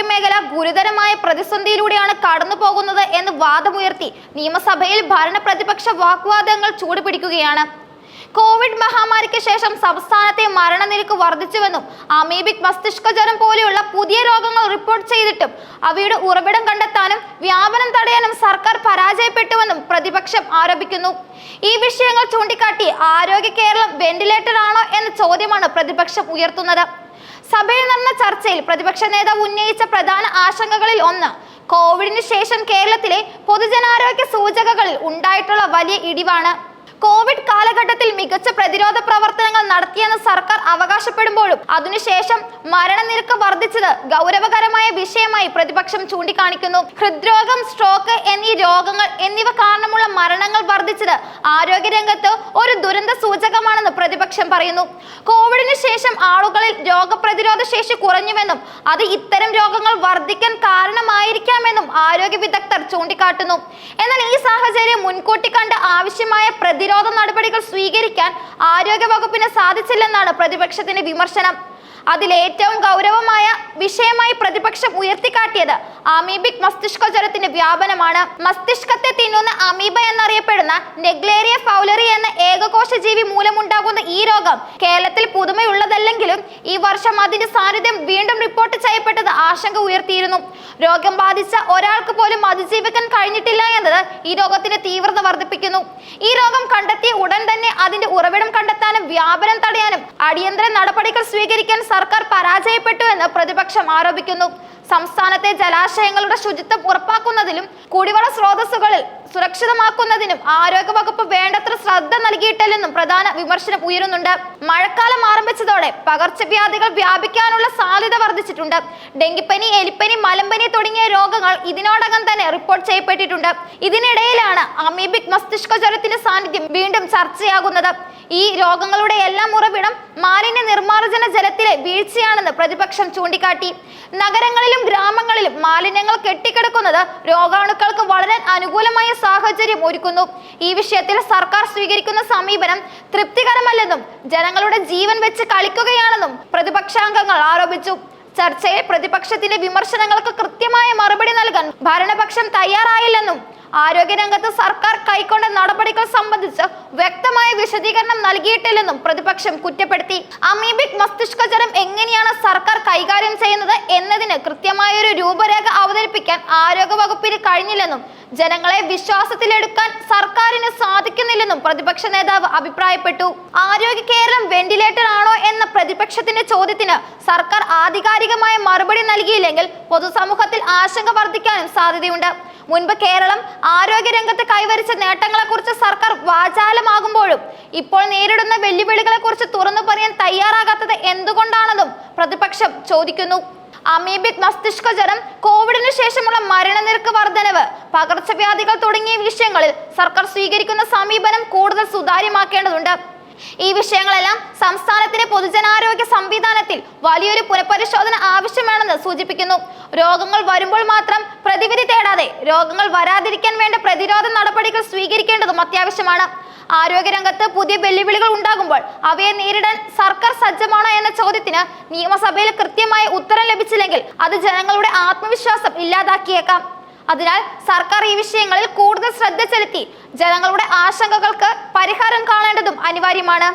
ആരോഗ്യമേഖല ഗുരുതരമായ പ്രതിസന്ധിയിലൂടെയാണ് കടന്നു പോകുന്നത് എന്ന് വാദമുയർത്തി നിയമസഭയിൽ ഭരണ പ്രതിപക്ഷ വാഗ്വാദങ്ങൾ ചൂടുപിടിക്കുകയാണ്. കോവിഡ് മഹാമാരിക്ക് ശേഷം സംസ്ഥാനത്തെ മരണനിരക്ക് വർദ്ധിച്ചുവെന്നും അമീബിക് മസ്തിഷ്കജ്വരം പോലെയുള്ള പുതിയ രോഗങ്ങൾ റിപ്പോർട്ട് ചെയ്തിട്ടും അവയുടെ ഉറവിടം കണ്ടെത്താനും വ്യാപനം തടയാനും സർക്കാർ പരാജയപ്പെട്ടുവെന്നും പ്രതിപക്ഷം ആരോപിക്കുന്നു. ഈ വിഷയങ്ങൾ ചൂണ്ടിക്കാട്ടി ആരോഗ്യ കേരളം വെന്റിലേറ്റർ ആണോ എന്ന ചോദ്യമാണ് പ്രതിപക്ഷം ഉയർത്തുന്നത്. സഭയിൽ നടന്ന ചർച്ചയിൽ പ്രതിപക്ഷ നേതാവ് ഉന്നയിച്ച പ്രധാന ആശങ്കകളിൽ ഒന്ന് കോവിഡിന് ശേഷം കേരളത്തിലെ പൊതുജനാരോഗ്യ സൂചകകളിൽ ഉണ്ടായിട്ടുള്ള വലിയ ഇടിവാണ് കോവിഡ് കാലഘട്ടത്തിൽ മികച്ച പ്രതിരോധ പ്രവർത്തനങ്ങൾ നടത്തിയെന്ന് സർക്കാർ അവകാശപ്പെടുമ്പോഴും അതിനുശേഷം മരണനിരക്ക് വർദ്ധിച്ചത് ഗൗരവകരമായ വിഷയമായി പ്രതിപക്ഷം ചൂണ്ടിക്കാണിക്കുന്നു. ഹൃദ്രോഗം സ്ട്രോക്ക് എന്നീ രോഗങ്ങൾ എന്നിവ കാരണമുള്ള മരണങ്ങൾ വർദ്ധിച്ചത് ആരോഗ്യരംഗത്ത് ഒരു ദുരന്ത സൂചകമാണെന്ന് പ്രതിപക്ഷം പറയുന്നു. കോവിഡിന് ശേഷം ആളുകളിൽ രോഗപ്രതിരോധ ശേഷി കുറഞ്ഞുവെന്നും അത് ഇത്തരം രോഗങ്ങൾ വർദ്ധിക്കാൻ കാരണമായിരിക്കാമെന്നും ആരോഗ്യ വിദഗ്ധർ ചൂണ്ടിക്കാട്ടുന്നു. എന്നാൽ ഈ സാഹചര്യം മുൻകൂട്ടി കണ്ട് ആവശ്യമായ പ്രതിരോധ നടപടികൾ സ്വീകരിക്കാൻ ആരോഗ്യ വകുപ്പിന് സാധിച്ചില്ലെന്നാണ് പ്രതിപക്ഷത്തിന്റെ വിമർശനം. അതിൽ ഏറ്റവും ഗൗരവമായ വിഷയമായി പ്രതിപക്ഷം ഉയർത്തിക്കാട്ടിയത് അമീബിക് മസ്തിഷ്ക ജ്വരത്തിന്റെ വ്യാപനമാണ്. മസ്തിഷ്കത്തെ തിന്നുന്ന അമീബ എന്നറിയപ്പെടുന്ന നെഗ്ലേറിയ ഫൗലറി എന്ന ഏകകോശ ജീവി മൂലമുണ്ടാകുന്ന ഈ രോഗം കേരളത്തിൽ പുതുമയുള്ളതല്ലെങ്കിലും ഈ വർഷം അതിന്റെ സാന്നിധ്യം വീണ്ടും റിപ്പോർട്ട് ചെയ്യപ്പെട്ടത് ആശങ്ക ഉയർത്തിയിരുന്നു. രോഗം ബാധിച്ച ഒരാൾക്ക് പോലും അതിജീവിക്കാൻ കഴിഞ്ഞിട്ടില്ല എന്നത് ഈ രോഗത്തിന്റെ തീവ്രത വർദ്ധിപ്പിക്കുന്നു. ഈ രോഗം കണ്ടെത്തിയ ഉടൻ തന്നെ അതിന്റെ ഉറവിടം കണ്ടെത്താനും വ്യാപനം തടയാനും അടിയന്തര നടപടികൾ സ്വീകരിക്കാൻ സർക്കാർ പരാജയപ്പെട്ടു എന്ന് പ്രതിപക്ഷം ആരോപിക്കുന്നു. സംസ്ഥാനത്തെ ജലാശയങ്ങളുടെ ശുചിത്വം ഉറപ്പാക്കുന്നതിലും കുടിവെള്ള സ്രോതസ്സുകളിൽ സുരക്ഷിതമാക്കുന്നതിനും ആരോഗ്യവകുപ്പ് വേണ്ടത്ര ശ്രദ്ധ നൽകിയിട്ടില്ലെന്നും പ്രധാന വിമർശനം ഉയരുന്നുണ്ട്. മഴക്കാലം ആരംഭിച്ചതോടെ പകർച്ചവ്യാധികൾ വ്യാപിക്കാനുള്ള സാധ്യത വർദ്ധിച്ചിട്ടുണ്ട്. ഡെങ്കിപ്പനി എലിപ്പനി മലമ്പനി തുടങ്ങിയ രോഗങ്ങൾ ഇതിനോടകം തന്നെ റിപ്പോർട്ട് ചെയ്യപ്പെട്ടിട്ടുണ്ട്. ഇതിനിടയിലാണ് അമീബിക് മസ്തിഷ്ക ജ്വരത്തിന്റെ സാന്നിധ്യം വീണ്ടും ചർച്ചയാകുന്നത്. ഈ രോഗങ്ങളുടെ എല്ലാം ഉറവിടം മാലിന്യ നിർമ്മാർജന ജലത്തിലെ വീഴ്ചയാണെന്ന് പ്രതിപക്ഷം ചൂണ്ടിക്കാട്ടി. നഗരങ്ങളിലും ഗ്രാമങ്ങളിലും മാലിന്യങ്ങൾ കെട്ടിക്കിടക്കുന്നത് രോഗാണുക്കൾക്ക് വളരെ അനുകൂലമായ സാഹചര്യം ഒരുക്കുന്നു. ഈ വിഷയത്തിൽ സർക്കാർ സ്വീകരിക്കുന്ന സമീപനം തൃപ്തികരമല്ലെന്നും ജനങ്ങളുടെ ജീവൻ വെച്ച് കളിക്കുകയാണെന്നും പ്രതിപക്ഷാംഗങ്ങൾ ആരോപിച്ചു. ചർച്ചയിൽ പ്രതിപക്ഷത്തിന്റെ വിമർശനങ്ങൾക്ക് കൃത്യമായ മറുപടി നൽകാൻ ഭരണപക്ഷം തയ്യാറായില്ലെന്നും ആരോഗ്യരംഗത്ത് സർക്കാർ കൈക്കൊണ്ട നടപടികൾ സംബന്ധിച്ച് വ്യക്തമായ വിശദീകരണം നൽകിയിട്ടില്ലെന്നും പ്രതിപക്ഷം കുറ്റപ്പെടുത്തി. അമീബിക് മസ്തിഷ്കജ്വരം എങ്ങനെയാണ് സർക്കാർ കൈകാര്യം ചെയ്യുന്നത് എന്നതിന് കൃത്യമായൊരു രൂപരേഖ അവതരിപ്പിക്കാൻ ആരോഗ്യ വകുപ്പിന് കഴിഞ്ഞില്ലെന്നും ജനങ്ങളെ വിശ്വാസത്തിലെടുക്കാൻ സർക്കാരിന് സാധിക്കുന്നില്ലെന്നും പ്രതിപക്ഷ നേതാവ് അഭിപ്രായപ്പെട്ടു. ആരോഗ്യ കേരളം വെന്റിലേറ്റർ ആണോ എന്ന പ്രതിപക്ഷത്തിന്റെ ചോദ്യത്തിന് സർക്കാർ ആധികാരികമായ മറുപടി നൽകിയില്ലെങ്കിൽ പൊതുസമൂഹത്തിൽ ആശങ്ക വർദ്ധിക്കാനും സാധ്യതയുണ്ട്. മുൻപ് കേരളം ആരോഗ്യരംഗത്ത് കൈവരിച്ച നേട്ടങ്ങളെക്കുറിച്ച് സർക്കാർ വാചാലമാകുമ്പോഴും ഇപ്പോൾ നേരിടുന്ന വെല്ലുവിളികളെക്കുറിച്ച് തുറന്നു പറയാൻ തയ്യാറാകാത്തത് എന്തുകൊണ്ടാണെന്നും പ്രതിപക്ഷം ചോദിക്കുന്നു. അമീബിക് മസ്തിഷ്ക ജ്വരം കോവിഡിന് ശേഷമുള്ള മരണനിരക്ക് വർധനവ് പകർച്ചവ്യാധികൾ തുടങ്ങിയ വിഷയങ്ങളിൽ സർക്കാർ സ്വീകരിക്കുന്ന സമീപനം കൂടുതൽ സുതാര്യമാക്കേണ്ടതുണ്ട്. ഈ വിഷയങ്ങളെല്ലാം സംസ്ഥാനത്തിന്റെ പൊതുജനാരോഗ്യ സംവിധാനത്തിൽ വലിയൊരു പുനഃപരിശോധന ആവശ്യമാണെന്ന് സൂചിപ്പിക്കുന്നു. രോഗങ്ങൾ വരുമ്പോൾ മാത്രം പ്രതിവിധി തേടാതെ രോഗങ്ങൾ വരാതിരിക്കാൻ വേണ്ട പ്രതിരോധ നടപടികൾ സ്വീകരിക്കേണ്ടതും അത്യാവശ്യമാണ്. ആരോഗ്യരംഗത്ത് പുതിയ വെല്ലുവിളികൾ ഉണ്ടാകുമ്പോൾ അവയെ നേരിടാൻ സർക്കാർ സജ്ജമാണോ എന്ന ചോദ്യത്തിന് നിയമസഭയിൽ കൃത്യമായ ഉത്തരം അത് ജനങ്ങളുടെ ആത്മവിശ്വാസം ഇല്ലാതാക്കിയേക്കാം. അതിനാൽ സർക്കാർ ഈ വിഷയങ്ങളിൽ കൂടുതൽ ശ്രദ്ധ ചെലുത്തി ജനങ്ങളുടെ ആശങ്കകൾക്ക് പരിഹാരം കാണേണ്ടതും അനിവാര്യമാണ്.